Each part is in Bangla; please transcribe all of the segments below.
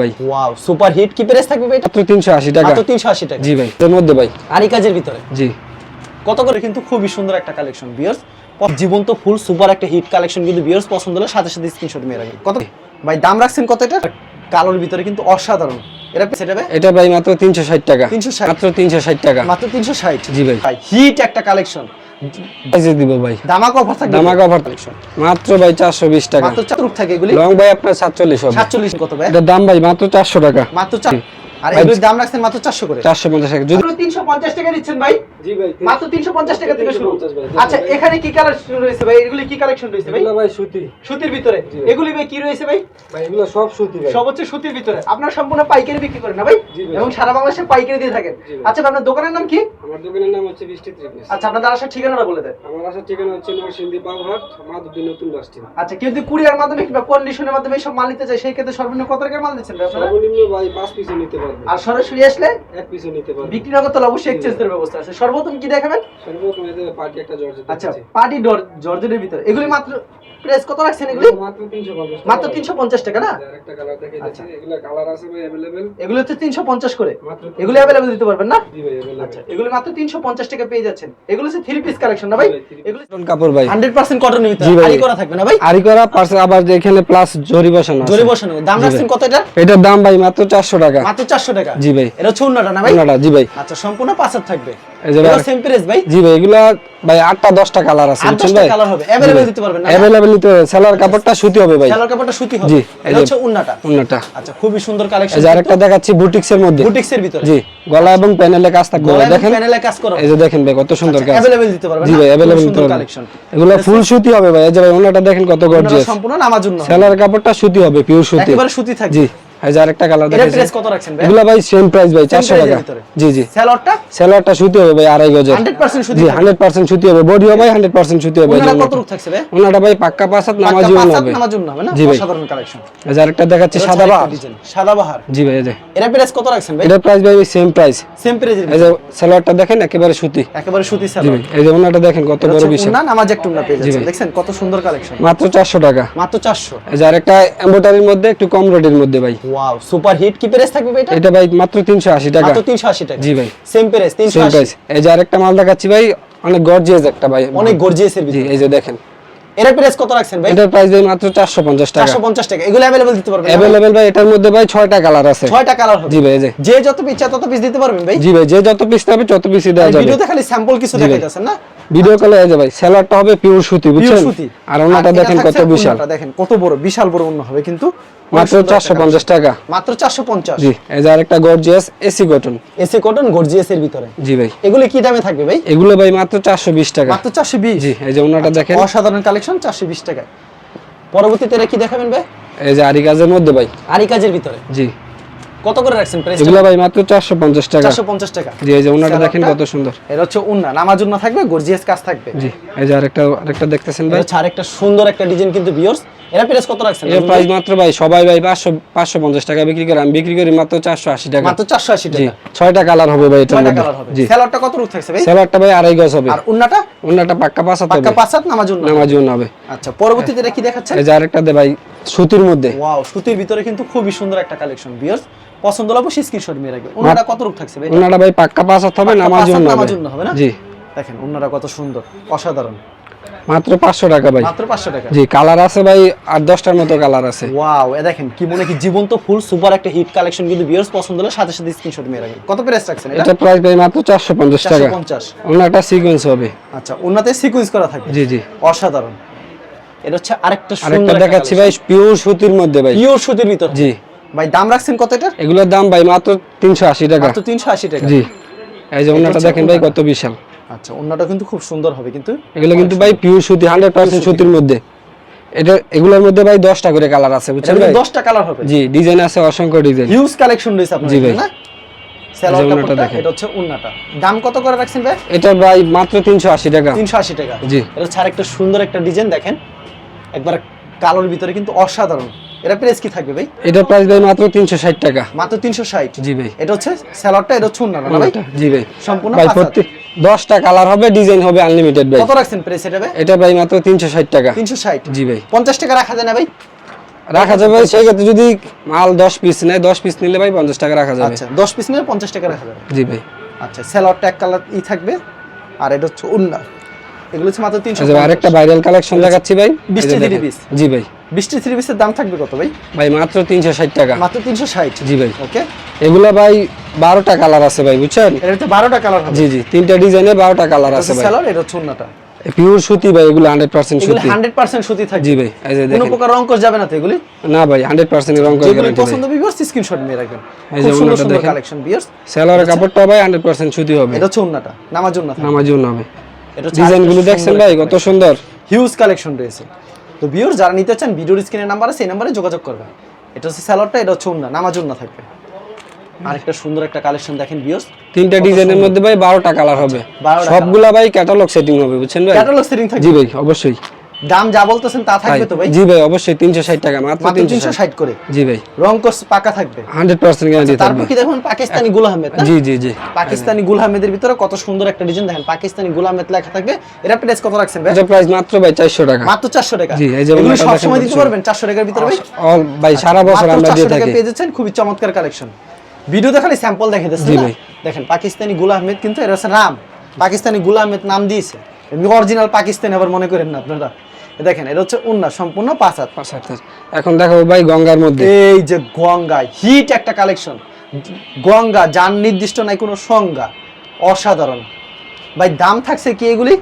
ভাই। ওয়াও সুপার হিট কি প্রাইস থাকবে ভাই এটা? মাত্র তিনশো আশি টাকা। মাত্র 380 টাকা। জি ভাই এর মধ্যে ভাই। আরি কাজের ভিতরে? জি। কত করে? কিন্তু খুবই সুন্দর একটা কালেকশন বিয়ার্স জীবন্ত ফুল সুপার একটা হিট কালেকশন কিন্তু বিয়ার্স পছন্দ হলে সাথে সাথে স্ক্রিনশট মেরে রাখবেন। কত? ভাই দাম রাখছেন কত এটা? কালোর ভিতরে কিন্তু অসাধারণ। এটা সেটা ভাই? এটা ভাই মাত্র তিনশো ষাট টাকা। 360 মাত্র তিনশো ষাট টাকা। মাত্র তিনশো ষাট। জি ভাই। হিট একটা কালেকশন দিব ভাই। দামাক অফার থাকবে দামাক অফার মাত্র ভাই চারশো বিশ টাকা। মাত্র চার থাকে এগুলি? লং ভাই আপনার সাতচল্লিশ হবে। সাতচল্লিশ কত ভাই? দাম ভাই মাত্র চারশো টাকা। মাত্র চার আর এগুলির দাম রাখছেন মাত্র চারশো করে। চারশো পঞ্চাশ টাকা। যদি তিনশো পঞ্চাশ টাকা দিচ্ছেন ভাই। জি ভাই মাত্র তিনশো পঞ্চাশ টাকা থেকে শুরু। আচ্ছা এখানে কি কালেকশন রয়েছে ভাই? এগুলি কি কালেকশন রয়েছে ভাই? ভাই সুতি। সুতির ভিতরে। এগুলি ভাই কি রয়েছে ভাই? ভাই এগুলো সব সুতি ভাই। সব হচ্ছে সুতির ভিতরে। আপনার সম্পূর্ণ পাইকারি বিক্রি করেন না ভাই? এবং সারা বাংলাদেশে পাইকারি দিয়ে থাকেন। আচ্ছা আপনার দোকানের নাম কি? আমার দোকানের নাম হচ্ছে বৃষ্টি ত্রিপিস আচ্ছা আপনাদের আসার ঠিকানাটা বলে দেন। আমার আসার ঠিকানা হচ্ছে নরসিংদী বাবুহাট মাধবদী নতুন বাস আচ্ছা কেউ যদি কুরিয়ার মাধ্যমে কিংবা কন্ডিশনের মাধ্যমে সব মাল নিতে চায় সেই ক্ষেত্রে সর্বনিম্ন কত টাকার মাল দিচ্ছেন আপনারা? সর্বনিম্ন ভাই পাঁচ পিসও নিতে পারবে। আর সরাসরি আসলে নিতে পারবে। বিক্রি নগদ তাহলে অবশ্যই এক্সচেঞ্জের ব্যবস্থা আছে। সর্বপ্রথম কি দেখাবেন সর্বপ্রথম এদের পার্টি একটা জর্জেট আচ্ছা পার্টি জর্জেটের ভিতরে। এগুলি মাত্র প্রাইস কত রাখছেন এগুলি? মাত্র তিনশো পঞ্চাশ মাত্র তিনশো পঞ্চাশ টাকা না? একটা কালার দেখে আচ্ছা। যাচ্ছে এগুলো কালার আছে ভাই অ্যাভেলেবেল এগুলো হচ্ছে তিনশো পঞ্চাশ করে। মাত্র এগুলো অ্যাভেলেবেল দিতে পারবেন না? জি ভাই অ্যাভেলেবেল আচ্ছা এগুলো মাত্র তিনশো পঞ্চাশ টাকা পেয়ে যাচ্ছেন। এগুলো হচ্ছে থ্রি পিস কালেকশন না ভাই? এগুলো কাপড় ভাই। হান্ড্রেড পার্সেন্ট কটনের ভিতরে আরি করা থাকবে না ভাই? আরি করা পার্সে আবার যে এখানে প্লাস জরি বসানো আছে। জরি বসানো। দাম রাখছেন কত এটা? এটার দাম ভাই মাত্র চারশো টাকা। মাত্র চারশো টাকা? জি ভাই। এটা হচ্ছে অন্যটা না ভাই? ওনাটা জি ভাই। আচ্ছা সম্পূর্ণ পাঁচ হাত থাকবে। এই যে সেম প্রাইস ভাই? জি ভাই এগুলা ভাই আটটা দশটা কালার আছে বুঝছেন দশটা ভাই? কালার হবে। অ্যাভেলেবেল দিতে পারবেন না অ্যাভেলেবেল নিতে সেলার কাপড়টা সুতি হবে ভাই। খেলার কাপড়টা সুতি হবে। জি, এটা হচ্ছে উন্নাটা। ওনাটা আচ্ছা খুবই সুন্দর কালেকশন এই আরেকটা দেখাচ্ছি বুটিক্স এর মধ্যে। বুটিক্স এর ভিতরে। জি গলা এবং প্যানেলে কাজ থাকবে দেখেন। প্যানেলে কাজ করো। এই যে দেখেন ভাই কত সুন্দর কাজ। অ্যাভেলেবেল দিতে পারবেন জি ভাই খুব অ্যাভেলেবল পারবেন। কালেকশন এগুলো ফুল সুতি হবে ভাই। এই যে ভাই দেখেন কত গর্জিয়াস সম্পূর্ণ সেলার কাপড়টা সুতি হবে পিওর সুতি। একেবারে সুতি থাকবে। জি। এই যে আরেকটা কালার দেখাচ্ছি প্রাইস কত রাখছেন ভাই? এগুলো ভাই সেম প্রাইস ভাই চারশো price এর টাকা। জি জি। সেলরটা সেলারটা সুতি হবে ভাই আড়াই গজের। 100% সুতি জি থাকবে। হান্ড্রেড পার্সেন্ট সুতি হবে। বডিও ভাই হান্ড্রেড পার্সেন্ট সুতি হবে। ওনারা কত রূপ থাকছে ভাই? ওনাটা ভাই পাক্কা পাঁচ নামাজি হবে। নামার জন্য না? অসাধারণ কালেকশন এই যে আরেকটা দেখাচ্ছি সাদা বাহার। সাদা বাহার। জি ভাই এই যে। এরা প্রাইস কত রাখছেন ভাই? এটার প্রাইস ভাই সেম প্রাইস সেম প্রাইজের এই যে সেলারটা দেখেন একেবারে সুতি। একেবারে সুতি জি সেলর এই যে ওনাটা দেখেন কত বড় বিশাল। না নামাজ একটু না পেয়ে যাচ্ছেন। ভাই। কত সুন্দর কালেকশন মাত্র চারশো টাকা। মাত্র 400 এই যে আরেকটা এমব্রয়ডারির মধ্যে একটু কম রেটের মধ্যে ভাই। ওয়াও সুপার হিট কি প্রাইস থাকবে ভাই এটা এটা ভাই মাত্র তিনশো আশি টাকা মাত্র 380 টাকা জি ভাই সেম প্রাইস সেম 380 প্রাইস এই যে আরেকটা মাল দেখাচ্ছি ভাই অনেক গর্জিয়াস একটা ভাই অনেক গর্জিয়াস এর জি ভিতরে এই যে দেখেন এরা প্রাইস কত রাখছেন ভাই এটার প্রাইস ভাই মাত্র চারশো পঞ্চাশ টাকা 450 টাকা এগুলো अवेलेबल দিতে পারবেন অ্যাভেলেবেল ভাই এটার মধ্যে ভাই ছয়টা কালার আছে ছয়টা কালার হবে জি ভাই এই যে যে যত পিচ্ছা তত পিস দিতে পারবেন ভাই জি ভাই যে যত পিস নেবে তত পিসই দেওয়া যাবে ভিডিওতে খালি স্যাম্পল কিছু জি ভাই। দেখাইতেছেন না ভিডিও কলে এই যে ভাই সেলারটা হবে পিওর সুতি পিওর বুঝছেন সুতি আর ওনাটা এটা দেখেন কত থাকছে বিশাল ওড়নাটা দেখেন কত বড় বিশাল বড় অন্য হবে কিন্তু অনেক মাত্র সুন্দর চারশো একটা পঞ্চাশ টাকা। কালেকশন। মাত্র 450 জি এই যে আরেকটা gorgeous AC cotton AC cotton gorgeous এর ভিতরে। জি ভাই। এগুলো কি দামে থাকবে ভাই? এগুলো ভাই মাত্র চারশো বিশ টাকা। মাত্র 420 জি এই যে ওনাটা দেখেন। অসাধারণ কালেকশন 420 টাকা পরবর্তীতে এরা কি দেখাবেন ভাই? এই যে আরিকাজের মধ্যে ভাই। আরিকাজের ভিতরে। জি। কত করে রাখছেন প্রাইস এগুলো ভাই মাত্র চারশো পঞ্চাশ টাকা। 450 টাকা। জি এই যে ওনাটা দেখেন কত সুন্দর। এটা হচ্ছে উন্না নামার জন্য থাকবে গর্জিয়াস কাজ থাকবে। জি এই যে আরেকটা আরেকটা দেখতেছেন ভাই? হচ্ছে আরেকটা সুন্দর একটা ডিজাইন কিন্তু বিয়ার্স এরা প্রাইস কত রাখছেন? এর প্রাইস মাত্র ভাই সবাই ভাই পাঁচশো পাঁচশো পঞ্চাশ টাকা বিক্রি করে। আমি বিক্রি করি মাত্র চারশো আশি টাকা। মাত্র 480 জি টাকা। ছয়টা কালার হবে ভাই ছয়টা মধ্যে। জি। সেলরটা কত রূপ থাকছে ভাই? সেলারটা ভাই আড়াই গজ হবে। আর উন্নাটা ওনাটা পাক্কা পাঁচ হাত পাক্কা হবে। পাঁচ হাত নামার জন্য নামাজি ওনা হবে। আচ্ছা পরবর্তীতে এটা কি দেখাচ্ছেন? এই যে আরেকটা দে ভাই। সুতির মধ্যে। ওয়াও সুতির ভিতরে কিন্তু খুবই সুন্দর একটা কালেকশন বিয়ার্স পছন্দ হলে অবশ্যই স্ক্রিনশট মেরে রাখবে উন্নাটা কত রূপ থাকছে ভাই? ওনাটা ভাই পাক্কা পাঁচ হাত হবে নামাজি পাঁচ হাত ওনা নামাজ হবে হবে না? জি। দেখেন উন্নাটা কত সুন্দর অসাধারণ। মাত্র পাঁচশো টাকা ভাই। মাত্র 500 টাকা। জি কালার আছে ভাই আট দশটার মতো কালার আছে। ওয়াও এ দেখেন কি মনে কি জীবন্ত ফুল সুপার একটা হিট কালেকশন কিন্তু বিয়ার্স পছন্দ হলে সাথে সাথে স্ক্রিনশট মেরে রাখবে কত প্রাইস রাখছেন এটা? এটা প্রাইস ভাই মাত্র চারশো পঞ্চাশ টাকা। 450 ওনাটা সিকোয়েন্স হবে। আচ্ছা উন্নাতে সিকোয়েন্স করা থাকবে। জি জি। অসাধারণ। এটা হচ্ছে আরেকটা সুন্দর দেখাচ্ছি ভাই পিওর সুতির মধ্যে ভাই। পিওর সুতির ভিতর। জি। ভাই দাম রাখছেন কত এটা এগুলোর দাম ভাই মাত্র তিনশো আশি টাকা। মাত্র 380 টাকা। জি। এই যে হচ্ছে দেখেন ভাই কত বিশাল। আচ্ছা উন্নাটা কিন্তু খুব সুন্দর হবে কিন্তু এগুলো কিন্তু ভাই পিওর সুতি হান্ড্রেড পার্সেন্ট সুতির মধ্যে। এটা এগুলোর মধ্যে ভাই দশটা করে কালার আছে বুঝছেন ভাই? 10টা কালার হবে। জি ডিজাইন আছে অসংখ্য ডিজাইন। হিউজ কালেকশন রয়েছে আপনার জি ভাই। সেলোয়ার কাপড়টা। এটা হচ্ছে উন্নাটা দাম কত করে রাখছেন ভাই? এটা ভাই মাত্র তিনশো আশি টাকা। 380 টাকা। জি। এটা হচ্ছে আরেকটা সুন্দর একটা ডিজাইন দেখেন। একবার কালোর ভিতরে কিন্তু অসাধারণ। এটা প্রাইস কি থাকবে ভাই? এটার প্রাইস ভাই মাত্র তিনশো ষাট টাকা। মাত্র 360 জি ভাই। এটা হচ্ছে সেলোয়ারটা এটা হচ্ছে উন্নাটা না ভাই? জি ভাই। সম্পূর্ণ ভাই হাত। প্রত্যেক দশটা কালার হবে ডিজাইন হবে আনলিমিটেড ভাই। কত রাখছেন প্রাইস এটা ভাই? এটা ভাই মাত্র তিনশো ষাট টাকা। 360 জি ভাই। 50 টাকা রাখা যায় না ভাই? রাখা যাবে ভাই সেক্ষেত্রে যদি মাল দশ পিস নেয় দশ পিস নিলে ভাই পঞ্চাশ টাকা রাখা যাবে। আচ্ছা দশ পিস নিলে পঞ্চাশ টাকা রাখা যাবে। জি ভাই। আচ্ছা স্যালোয়ারটা এক কালার ই থাকবে আর এটা হচ্ছে উন্না। এগুলো হচ্ছে মাত্র আচ্ছা, ভাইরাল কালেকশন দেখাচ্ছি ভাই। বৃষ্টি জি ভাই। থ্রি পিসের দাম থাকবে কত ভাই? ভাই মাত্র তিনশো ষাট টাকা। মাত্র তিনশো ষাট। জি ভাই। ওকে। এগুলো ভাই বারোটা কালার আছে ভাই বুঝছেন? হচ্ছে বারোটা কালার হবে। জি জি। তিনটা ডিজাইনে বারোটা কালার আছে ভাই। এটা পিওর সুতি ভাই এগুলো হান্ড্রেড পার্সেন্ট এগুলো সুতি। হান্ড্রেড পার্সেন্ট সুতি থাকবে। জি ভাই এই যে কোনো প্রকার রং যাবে না তো এগুলি। না ভাই হান্ড্রেড পার্সেন্ট রং করে পছন্দ বিয়ার্স স্ক্রিনশট নিয়ে রাখবেন। এই যে দেখেন। কালেকশন সেলোয়ারের কাপড়টা ভাই হান্ড্রেড পার্সেন্ট সুতি হবে। এটা নামার জন্য নামার জন্য হবে। এটা ডিজাইনগুলো দেখছেন ভাই কত সুন্দর। হিউজ কালেকশন রয়েছে। তো বিয়র যারা নিতে চান ভিডিওর স্ক্রিনের নাম্বার আছে সেই নাম্বারে যোগাযোগ করবেন। এটা হচ্ছে স্যালোয়ারটা এটা হচ্ছে উন্না নামাজ উন্না থাকবে। আরেকটা সুন্দর একটা কালেকশন দেখেন বিয়র্স তিনটা ডিজাইনের মধ্যে ভাই বারোটা কালার হবে। 12টা সবগুলা ভাই ক্যাটালগ সেটিং হবে বুঝছেন ভাই? ক্যাটালগ সেটিং থাকবে। জি ভাই অবশ্যই। দাম যা বলতেছেন তা থাকবে তো ভাই? জি ভাই অবশ্যই তিনশো ষাট টাকা মাত্র মাত্র তিনশো তিনশো ষাট করে? জি ভাই। রং কোর্স পাকা থাকবে? হান্ড্রেড পার্সেন্ট গ্যারান্টি থাকবে তারপর কি দেখুন পাকিস্তানি গুল আহমেদ না? জি জি জি। পাকিস্তানি গুল আহমেদের ভিতরে কত সুন্দর একটা ডিজাইন দেখেন পাকিস্তানি গুল আহমেদ লেখা থাকবে। এটা প্রাইস কত রাখছেন ভাই? এটা প্রাইস মাত্র ভাই চারশো টাকা। মাত্র চারশো টাকা। জি, এই যে উন্নাটা সবসময় দেখেন দিতে পারবেন চারশো টাকার ভিতরে ভাই? অল ভাই সারা বছর আমরা দিয়ে 400 টাকা থাকি। পেয়ে যাচ্ছেন খুবই চমৎকার কালেকশন ভিডিওতে খালি স্যাম্পল দেখে ভাই। দেখেন পাকিস্তানি গুল আহমেদ কিন্তু এটা হচ্ছে নাম পাকিস্তানি গুল আহমেদ নাম দিয়েছে। অরিজিনাল পাকিস্তানি আবার মনে করেন না আপনারা? দেখেন এটা হচ্ছে উন্না সম্পূর্ণ পাঁচ হাত। পাঁচ। এখন দেখাবো ভাই গঙ্গার মধ্যে। এই যে গঙ্গা হিট একটা কালেকশন গঙ্গা যার নির্দিষ্ট নাই কোনো সংজ্ঞা। অসাধারণ। ভাই দাম থাকছে কি এগুলি?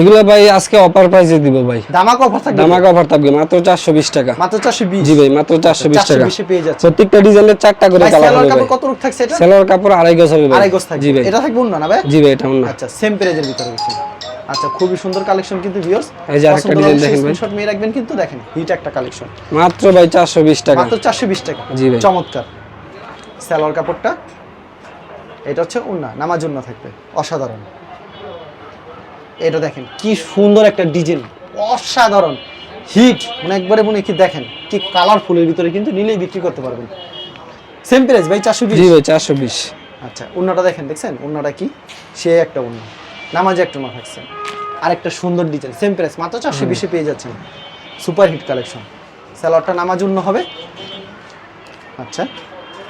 এগুলো ভাই আজকে অফার প্রাইসে দিব ভাই। দামাক অফার থাকবে? দামাক অফার থাকবে মাত্র চারশো বিশ টাকা। মাত্র চারশো বিশ? জি ভাই মাত্র চারশো বিশ চারশো টাকা। বিশে পেয়ে যাচ্ছে। প্রত্যেকটা ডিজাইনের চারটা করে কালার সালোয়ার হবে কাপড় কত রূপ থাকছে এটা? সেলোয়ার কাপড় আড়াই গজ হবে ভাই। আড়াই গোছ থাকবে। জি ভাই। এটা থাকবে উন্না না ভাই? জি ভাই এটা অন্য আচ্ছা সেম পেজের ভিতরে গেছি আচ্ছা খুবই সুন্দর কালেকশন কিন্তু ভিউয়ার্স এই যে আরেকটা design দেখেন ভাই। স্ক্রিনশট নিয়ে রাখবেন কিন্তু দেখেন হিট একটা কালেকশন মাত্র ভাই চারশো বিশ টাকা। মাত্র 420 টাকা। জি ভাই। চমৎকার। সালোয়ার কাপড়টা এটা হচ্ছে উন্না নামার জন্য থাকবে অসাধারণ। এটা দেখেন কি সুন্দর একটা ডিজাইন অসাধারণ। হিট মানে একবারে মনে কি দেখেন কি কালারফুলের ভিতরে কিন্তু নিলেই বিক্রি করতে পারবেন। সেম প্রাইস ভাই চারশো জি ভাই চারশো বিশ। আচ্ছা উন্নাটা দেখেন দেখছেন? উন্নাটা কি? সে একটা উন্না নামাজে একটা উন্না থাকছে। আরেকটা সুন্দর ডিজাইন সেম প্রাইস মাত্র চারশো বিশে পেয়ে যাচ্ছেন। সুপার হিট কালেকশন স্যালোয়ারটা নামাজ উন্ন হবে। আচ্ছা।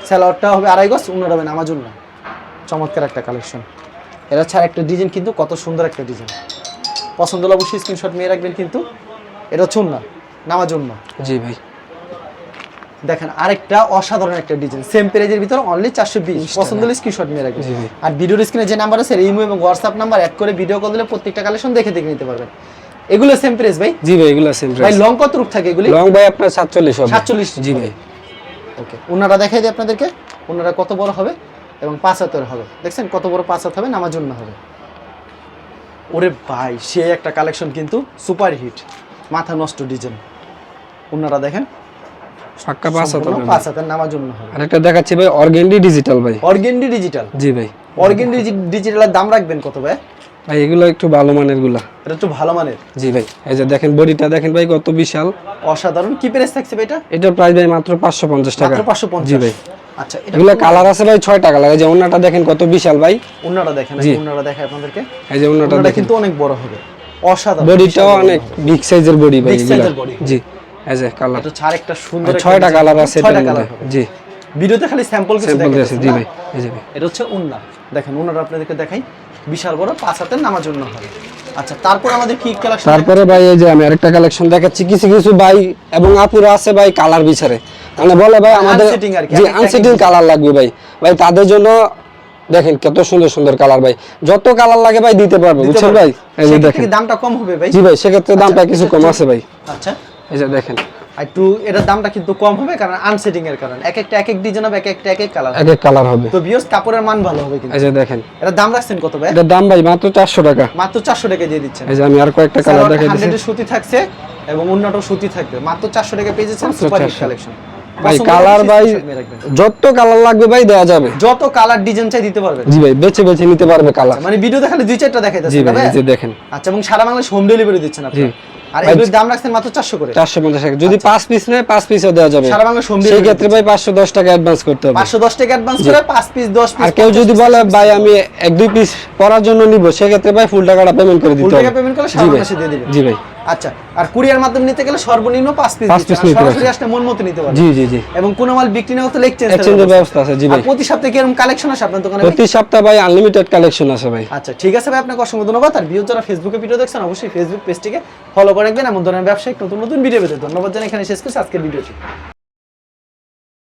স্যালোয়ারটা হবে আড়াই গজ উন্নাটা হবে নামাজ উন্ন। চমৎকার একটা কালেকশন এটা হচ্ছে আরেকটা ডিজাইন কিন্তু কত সুন্দর একটা ডিজাইন পছন্দ হলে অবশ্যই স্ক্রিনশট নিয়ে রাখবেন কিন্তু এটা হচ্ছে উন্না নামাজ উন্ন। জি ভাই। দেখেন আরেকটা অসাধারণ একটা ডিজাইন সেম পেজের ভিতরে অনলি চারশো বিশ। পছন্দ হলে স্ক্রিনশট নিয়ে রাখবেন। আর ভিডিওর স্ক্রিনে যে নাম্বার আছে ইমো এবং হোয়াটসঅ্যাপ নাম্বার অ্যাড করে ভিডিও কল দিলে প্রত্যেকটা কালেকশন দেখে দেখে নিতে পারবেন। এগুলো সেম প্রাইস ভাই? জি ভাই এগুলো সেম ভাই প্রাইস লং কত রূপ থাকে এগুলি? লং ভাই আপনার সাতচল্লিশ হবে। 47 জি ভাই। ওকে ওনারা দেখাই দিই আপনাদেরকে। ওনারা কত বড় হবে এবং পাঁচ হাতের হবে। দেখছেন কত বড় পাঁচ হাত হবে? নামার জন্য হবে। ওরে ভাই সে একটা কালেকশন কিন্তু সুপার হিট মাথা নষ্ট ডিজাইন। ওনারা দেখেন পাক্কা পাঁচ হাত সম্পূর্ণ হবে পাঁচ হাতের নামার জন্য হবে। আরেকটা দেখাচ্ছি ভাই অর্গেন্ডি ডিজিটাল ভাই। অর্গেন্ডি ডিজিটাল জি ভাই। অর্গেন্ডি ডিজিটালের দাম রাখবেন কত ভাই? ভাই এগুলো একটু ভালো মানেরগুলা। এটা একটু ভালো মানের? জি ভাই এই যে দেখেন বডিটা দেখেন ভাই কত বিশাল। অসাধারণ। কি প্রাইস থাকছে ভাই এটা? এটার প্রাইস ভাই মাত্র পাঁচশো পঞ্চাশ টাকা। মাত্র পাঁচশো জি ভাই। আচ্ছা এগুলো কালার আছে ভাই ছয় টাকা লাগে যে অন্যটা দেখেন কত বিশাল ভাই। ওনারা দেখেন জি। ওনারা দেখে আপনাদেরকে। এই যে অন্যটা দেখেন। কিন্তু অনেক বড় হবে। অসাধারণ বডিটাও অনেক বিগ সাইজের বডি ভাই size এর body। জি। এই যে কালার এটা ছাড় একটা সুন্দর ছয়টা কালার আছে ছয়টা কালার জি। ভিডিওতে খালি স্যাম্পল কিছু জি ভাই এই যে এটা হচ্ছে উন্না। দেখেন উন্নাটা আপনাদেরকে দেখাই। বিশাল বড় পাঁচ হাতের নামার জন্য হবে। আচ্ছা তারপর আমাদের কি কালেকশন তারপরে ভাই এই যে আমি আরেকটা কালেকশন দেখাচ্ছি। কিছু কিছু ভাই এবং আপুরা আছে ভাই কালার বিচারে। মানে বলে ভাই আমাদের জি আনসেটিং কালার লাগবে ভাই। ভাই তাদের জন্য দেখেন কত সুন্দর সুন্দর কালার ভাই। যত কালার লাগে ভাই দিতে পারবে বুঝছেন ভাই? এই যে দেখেন। দামটা কম হবে ভাই? জি ভাই সেক্ষেত্রে দামটা কিছু কম আছে ভাই। আচ্ছা। এই যে দেখেন। একটু এটার দামটা কিন্তু কম হবে কারণ আনসেটিং এর কারণে। এক একটা এক এক ডিজাইন হবে এক একটা এক এক কালার এক এক কালার হবে। তো বিয়স কাপড়ের মান ভালো হবে কিন্তু। এই যে দেখেন। এটার দাম রাখছেন কত ভাই? এটার দাম ভাই মাত্র চারশো টাকা। মাত্র চারশো টাকা দিয়ে দিচ্ছেন। এই যে আমি আর কয়েকটা কালার দেখাই দিচ্ছি। সুতি থাকছে এবং অন্যটাও সুতি থাকবে। মাত্র চারশো টাকা পেয়ে যাচ্ছেন সুপার হিট কালেকশন ভাই কালার ভাই যত কালার লাগবে ভাই দেওয়া যাবে। যত কালার ডিজাইন চাই দিতে পারবেন। জি ভাই বেছে বেছে নিতে পারবে কালার মানে ভিডিও দেখালে দুই চারটা দেখাই জি ভাই এই যে দেখেন। আচ্ছা এবং সারা বাংলাদেশ হোম ডেলিভারি দিচ্ছেন আপনি। আর এগুলোর দাম রাখছেন মাত্র চারশো করে। চারশো পঞ্চাশ টাকা। যদি পাঁচ পিস নেয় পাঁচ পিসও দেওয়া যাবে। সারা বাংলা home সেই ক্ষেত্রে ভাই পাঁচশো দশ টাকা অ্যাডভান্স করতে হবে। পাঁচশো দশ টাকা অ্যাডভান্স করে পাঁচ পিস দশ পিস আর কেউ যদি বলে ভাই আমি এক দুই পিস পরার জন্য নিব সেক্ষেত্রে ভাই ফুল টাকাটা পেমেন্ট করে ফুল দিতে টাকা হবে। পেমেন্ট করলে সারা ভাই। দিয়ে দিবেন জি ভাই। আচ্ছা আর কুরিয়ার মাধ্যমে নিতে গেলে সর্বনিম্ন পাঁচ পিস সরাসরি আসলে মন মতো নিতে পারবে জি জি জি। এবং কোনো মাল বিক্রি না হলে এক্সচেঞ্জ এক্সচেঞ্জের ব্যবস্থা আছে জি ভাই। প্রতি সপ্তাহে কীরকম কালেকশন আছে আপনার দোকানে? প্রতি সপ্তাহে ভাই আনলিমিটেড কালেকশন আছে ভাই। আচ্ছা ঠিক আছে ভাই আপনাকে অসংখ্য ধন্যবাদ। আর ভিউ যারা ফেসবুকে ভিডিও দেখছেন অবশ্যই ফেসবুক পেজটিকে ফলো করে রাখবেন। এমন ধরনের ব্যবসায়িক নতুন নতুন ভিডিও পেতে ধন্যবাদ জানাই। এখানে শেষ করছি। আজকের ভিডিওটি